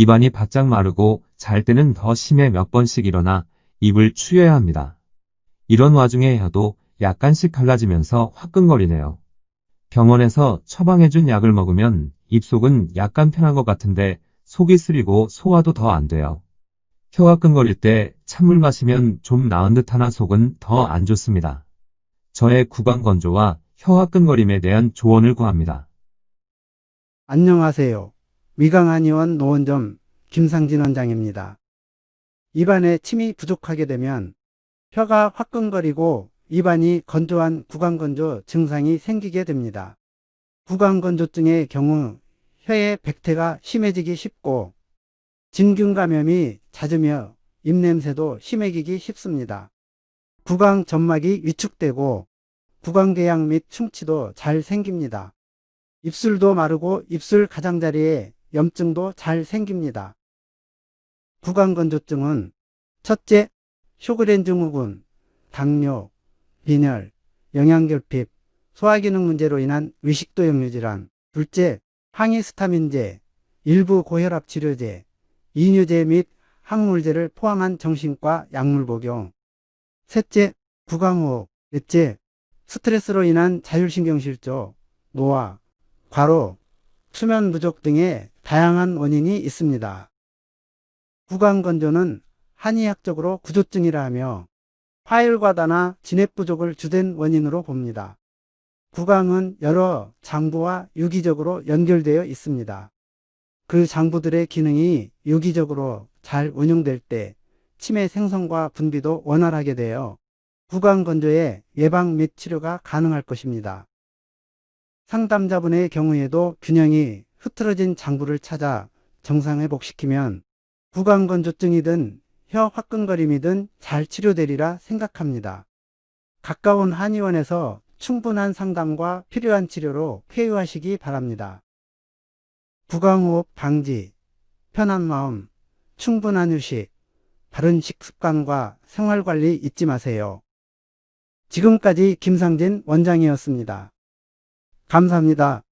입안이 바짝 마르고 잘 때는 더 심해 몇 번씩 일어나 입을 추여야 합니다. 이런 와중에 혀도 약간씩 갈라지면서 화끈거리네요. 병원에서 처방해준 약을 먹으면 입속은 약간 편한 것 같은데 속이 쓰리고 소화도 더 안 돼요. 혀가 끈거릴 때 찬물 마시면 좀 나은 듯 하나 속은 더 안 좋습니다. 저의 구강 건조와 혀가 끈거림에 대한 조언을 구합니다. 안녕하세요. 미강한의원 노원점 김상진 원장입니다. 입안에 침이 부족하게 되면 혀가 화끈거리고 입안이 건조한 구강건조 증상이 생기게 됩니다. 구강건조증의 경우 혀의 백태가 심해지기 쉽고 진균 감염이 잦으며 입냄새도 심해지기 쉽습니다. 구강 점막이 위축되고 구강궤양 및 충치도 잘 생깁니다. 입술도 마르고 입술 가장자리에 염증도 잘 생깁니다. 구강건조증은 첫째, 쇼그렌 증후군, 당뇨, 빈혈, 영양결핍, 소화기능 문제로 인한 의식도 역류질환, 둘째, 항히스타민제, 일부 고혈압 치료제, 이뇨제 및 항물제를 포함한 정신과 약물 복용, 셋째, 구강호흡, 넷째, 스트레스로 인한 자율신경실조, 노화, 과로, 수면 부족 등의 다양한 원인이 있습니다. 구강건조는 한의학적으로 구조증이라 하며 화열과다나 진액 부족을 주된 원인으로 봅니다. 구강은 여러 장부와 유기적으로 연결되어 있습니다. 그 장부들의 기능이 유기적으로 잘 운영될 때 치매 생성과 분비도 원활하게 되어 구강 건조의 예방 및 치료가 가능할 것입니다. 상담자분의 경우에도 균형이 흐트러진 장부를 찾아 정상 회복시키면 구강건조증이든 혀 화끈거림이든 잘 치료되리라 생각합니다. 가까운 한의원에서 충분한 상담과 필요한 치료로 쾌유하시기 바랍니다. 구강호흡 방지, 편한 마음, 충분한 휴식, 바른 식습관과 생활관리 잊지 마세요. 지금까지 김상진 원장이었습니다. 감사합니다.